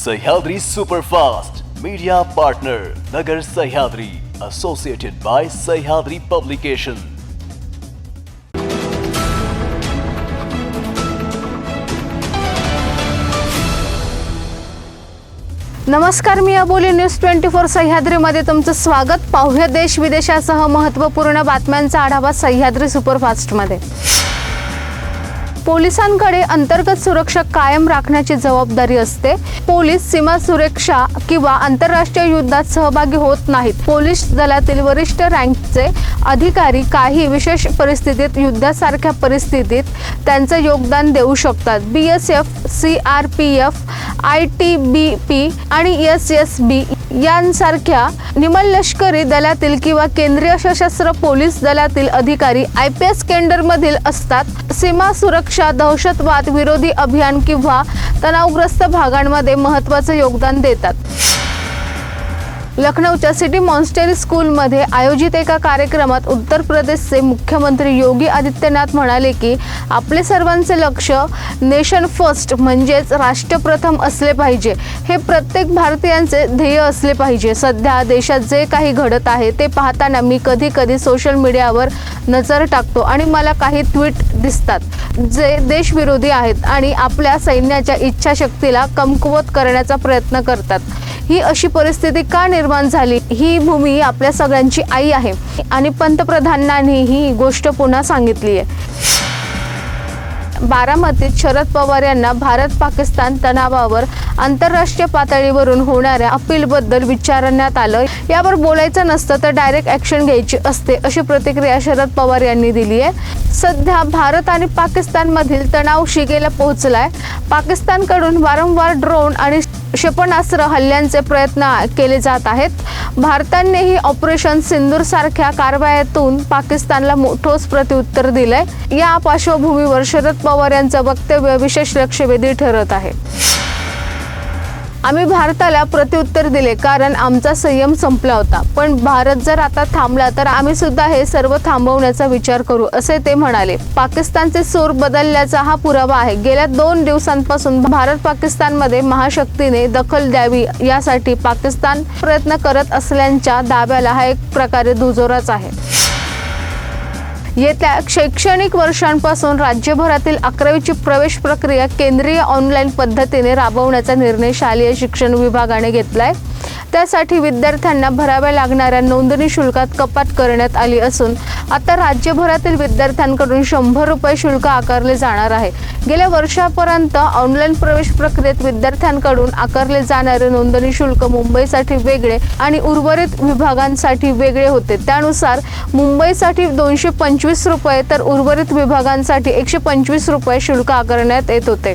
Sahyadri superfast media partner Nagar Sahyadri associated by Sahyadri publication नमस्कार मी Aboli news twenty four सह्याद्रीमध्ये तुमचं स्वागत. पाहूया देश विदेशासह महत्त्वपूर्ण बातम्यांचा आढावा सह्याद्री सुपरफास्टमध्ये. पोलिसांकडे अंतर्गत सुरक्षा कायम राखण्याची जबाबदारी असते. पोलीस सीमा सुरक्षा किंवा आंतरराष्ट्रीय युद्धात सहभागी होत नाहीत. पोलीस दलातील वरिष्ठ रँकचे अधिकारी काही विशेष परिस्थितीत युद्धासारख्या परिस्थितीत त्यांचं योगदान देऊ शकतात. B S F C R P F I T B P आणि एस एस बी यांसारख्या निमलष्करी दलातील किंवा केंद्रीय सशस्त्र पोलीस दलातील अधिकारी आय पी एस केंडरमधील असतात. सीमा सुरक्षा दहशतवाद विरोधी अभियान किंवा तणावग्रस्त भागांमध्ये महत्त्वाचं योगदान देतात. लखनौच्या सिटी मॉन्स्टेरी स्कूलमध्ये आयोजित एका कार्यक्रमात उत्तर प्रदेशचे मुख्यमंत्री योगी आदित्यनाथ म्हणाले की आपले सर्वांचे लक्ष नेशन फर्स्ट म्हणजेच राष्ट्रप्रथम असले पाहिजे. हे प्रत्येक भारतीयांचे ध्येय असले पाहिजे. सध्या देशात जे काही घडत आहे ते पाहताना मी कधी कधी सोशल मीडियावर नजर टाकतो आणि मला काही ट्विट दिसतात जे देशविरोधी आहेत आणि आपल्या सैन्याच्या इच्छाशक्तीला कमकुवत करण्याचा प्रयत्न करतात. ही अशी परिस्थिती का निर्माण झाली? ही भूमी आपल्या सगळ्यांची आई आहे. आणि पंतप्रधानांनी ही गोष्ट पुन्हा सांगितली आहे. बारामतीत शरद पवार यांना भारत पाकिस्तान तणावावर आंतरराष्ट्रीय पातळीवरून होणाऱ्या अपीलबद्दल विचारण्यात आलं. यावर बोलायचं नसतं तर डायरेक्ट ॲक्शन घ्यायची असते अशी प्रतिक्रिया शरद पवार यांनी दिली आहे. सध्या भारत आणि पाकिस्तानमधील तणाव शिगेला पोहोचलाय. पाकिस्तानकडून वारंवार ड्रोन आणि क्षेपणास्त्र हल्ल्यांचे प्रयत्न केले जात आहेत. भारतानेही ऑपरेशन सिंदूर सारख्या कारवायातून पाकिस्तानला मो- ठोस प्रत्युत्तर दिलंय. या पार्श्वभूमीवर शरद पवार यांचं वक्तव्य विशेष लक्षवेधी ठरत आहे. आम्ही भारताला प्रत्युत्तर दिले कारण आमचा संयम संपला होता. पण भारत जर आता थांबला तर आम्ही सुद्धा हे सर्व थांबवण्याचा विचार करू असे ते म्हणाले. पाकिस्तानचे सूर बदलल्याचा हा पुरावा आहे. गेल्या दोन दिवसांपासून भारत पाकिस्तानमध्ये महाशक्तीने दखल द्यावी यासाठी पाकिस्तान प्रयत्न करत असल्याच्या दाव्याला हा एक प्रकारे दुजोराच आहे. येत्या शैक्षणिक वर्षांपासून राज्यभरातील अकरावीची प्रवेश प्रक्रिया केंद्रीय ऑनलाईन पद्धतीने राबवण्याचा निर्णय शालेय शिक्षण विभागाने घेतला आहे त्यासाठी विद्यार्थ्यांना भराव्या लागणाऱ्या नोंदणी शुल्कात कपात करण्यात आली असून आता राज्यभरातील विद्यार्थ्यांकडून शंभर रुपये शुल्क आकारले जाणार आहे. गेल्या वर्षापर्यंत ऑनलाईन प्रवेश प्रक्रियेत विद्यार्थ्यांकडून आकारले जाणारे नोंदणी शुल्क मुंबईसाठी वेगळे आणि उर्वरित विभागांसाठी वेगळे होते. त्यानुसार मुंबईसाठी दोनशे पंचवीस रुपये तर उर्वरित विभागांसाठी एकशे पंचवीस रुपये शुल्क आकारण्यात येत होते.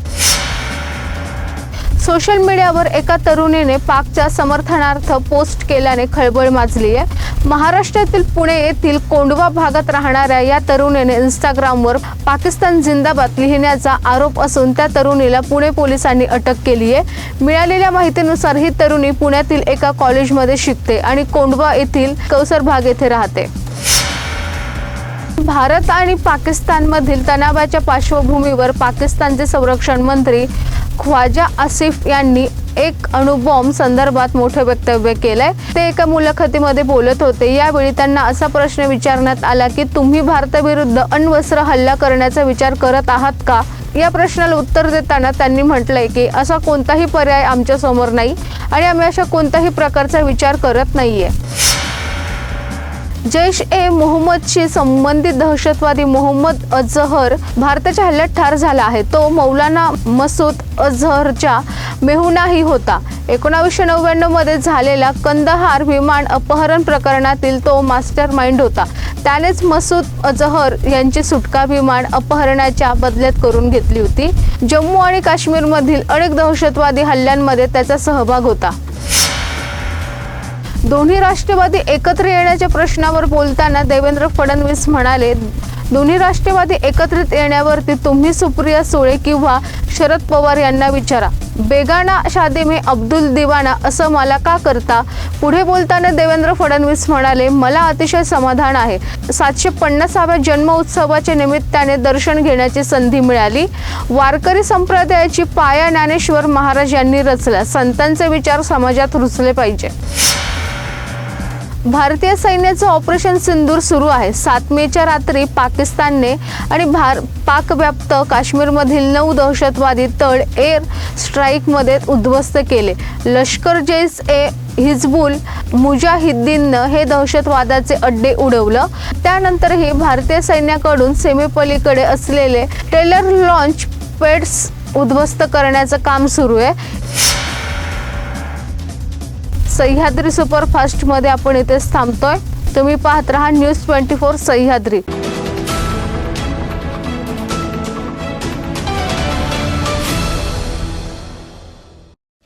सोशल मीडियावर एका तरुणीने पाकच्या समर्थनार्थ पोस्ट केल्याने खळबळ माजली आहे महाराष्ट्रातील पुणे येथील कोंडवा भागात राहणाऱ्या या तरुणीने इंस्टाग्रामवर पाकिस्तान जिंदाबाद लिहिण्याचा आरोप असून त्या तरुणीला पुणे पोलिसांनी अटक केली आहे मिळालेल्या माहितीनुसार ही तरुणी पुण्यातील एका कॉलेजमध्ये शिकते आणि कोंडवा येथील कौसरबाग येथे राहते. भारत आणि पाकिस्तानमधील तणावाच्या पार्श्वभूमीवर पाकिस्तानचे संरक्षण मंत्री ख्वाजा आसिफ यांनी एक अणुबॉम्ब संदर्भात मोठं वक्तव्य केलंय. ते एका मुलाखतीमध्ये बोलत होते. यावेळी त्यांना असा प्रश्न विचारण्यात आला की तुम्ही भारताविरुद्ध अण्वस्त्र हल्ला करण्याचा विचार करत आहात का? या प्रश्नाला उत्तर देताना त्यांनी म्हटलंय की असा कोणताही पर्याय आमच्यासमोर नाही आणि आम्ही अशा कोणत्याही प्रकारचा विचार करत नाहीये. जैश ए मोहम्मदशी संबंधित दहशतवादी मोहम्मद अझहर भारताच्या हल्ल्यात ठार झाला आहे. तो मौलाना मसूद अझहरच्या मेहुनाही होता. एकोणावीसशे नव्याण्णवमध्ये झालेल्या कंदहार विमान अपहरण प्रकरणातील तो मास्टर माइंड होता. त्यानेच मसूद अजहर यांची सुटका विमान अपहरणाच्या बदल्यात करून घेतली होती. जम्मू आणि काश्मीरमधील अनेक दहशतवादी हल्ल्यांमध्ये त्याचा सहभाग होता. दोन्ही राष्ट्रवादी एकत्र येण्याच्या प्रश्नावर बोलताना देवेंद्र फडणवीस म्हणाले दोन्ही राष्ट्रवादी एकत्रित येण्यावरती तुम्ही सुप्रिया सुळे किंवा शरद पवार यांना विचारा. बेगाना शादी में अब्दुल दिवाना असं मला का करता? पुढे बोलताना देवेंद्र फडणवीस म्हणाले मला अतिशय समाधान आहे. सातशे पन्नासाव्या जन्म उत्सवाच्या निमित्ताने दर्शन घेण्याची संधी मिळाली. वारकरी संप्रदायाची पाया ज्ञानेश्वर महाराज यांनी रचला. संतांचे विचार समाजात रुचले पाहिजे. भारतीय सैन्याचं ऑपरेशन सिंदूर सुरू आहे. सात मेच्या रात्री पाकिस्तानने आणि भार पाकव्याप्त काश्मीरमधील नऊ दहशतवादी तळ एअर स्ट्राईकमध्ये उद्ध्वस्त केले. लष्कर जैस ए हिजबुल मुजाहिद्दीननं हे दहशतवादाचे अड्डे उडवलं. त्यानंतरही भारतीय सैन्याकडून सीमेपलीकडे असलेले टेलर लॉन्च पेड्स उद्ध्वस्त करण्याचं काम सुरू आहे. सह्याद्री सुपरफास्टमध्ये आपण इथेच थांबतोय. तुम्ही पाहत राहा न्यूज ट्वेंटी फोर सह्याद्री.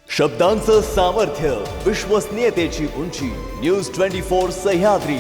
शब्दांचं सामर्थ्य विश्वसनीयतेची उंची न्यूज ट्वेंटी फोर सह्याद्री.